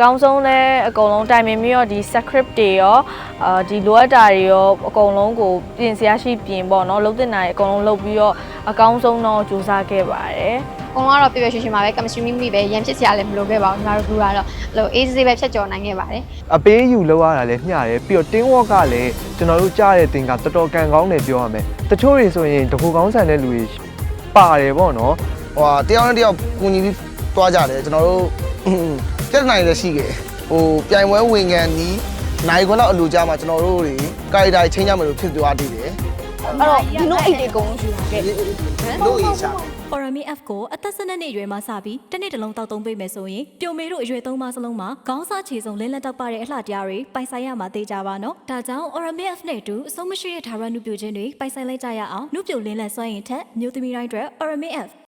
အကောင်းဆုံးလဲအကုန်လုံးတိုင်ပင်ပြီးတော့ဒီ script တွေရောအာဒီလိုအပ်တာတွေရောအကုန်လုံးကိုပြင်ဆရာရှိပြင်ပေါ့နော်လုံးတင်တာတွေအကုန်လုံးလုပ်ပြီးတော့အကောင်းဆုံးတော့စူးစမ်းခဲ့ပါတယ်အကုန်လုံးကတော့ပြည့်ပြည့်ရွှင်ရွှင်ပါပဲ chemistry မိမိပဲရန်ဖြစ်စရာလည်းမလိုခဲ့ပါဘူးညီမတို့ကကတော့အဲ့လို easy ပဲဖြတ်ကျော်နိုင်ခဲ့ပါတယ်အပေးယူလောက်ရတာလည်းမျှတယ်ပြီးတော့ team work ကလည်းကျွန်တော်တို့ကြားတဲ့တင်ကတော်တော်ကန်ကောင်းတယ်ပြောရမယ်တချို့တွေဆိုရင်တကူကောင်းဆန်တဲ့လူတွေပါတယ်ပေါ့နော်ဟိုဟာတယောက်နဲ့တယောက်ကူညီပြီးတွားကြတယ်ကျွန်တော်တို့ ပြဿနာတွေလည်းရှိခဲ့ဟိုပြိုင်ပွဲဝင်ကန်နီးနိုင်ခွက်လောက်အလိုကြမှာကျွန်တော်တို့တွေကာရီတာချင်းကြမယ်လို့ဖြစ်သွားတည်တယ်အဲ့တော့ဒီလိုအိတ်တွေအကုန်လုံးယူလာခဲ့လို့ရေးချာ Orami F ကိုအသက်12နှစ်အရွယ်မှာစပြီးတစ်နှစ်တစ်လုံးတောက်သုံးပေးမယ်ဆိုရင်ပြိုမေတို့အရွယ်သုံးပါးစလုံးမှာခေါင်းစားခြေစုံလင်းလက်တောက်ပတဲ့အလှတရားတွေပိုင်ဆိုင်ရမှာသိကြပါနော်။ဒါကြောင့် Orami F နဲ့အတူအဆုံးမရှိတဲ့ဓာရနုပြခြင်းတွေပိုင်ဆိုင်လိုက်ကြရအောင်နုပြိုလင်းလက်စွမ်းရည်ထက်မျိုးသမီးတိုင်းအတွက် Orami F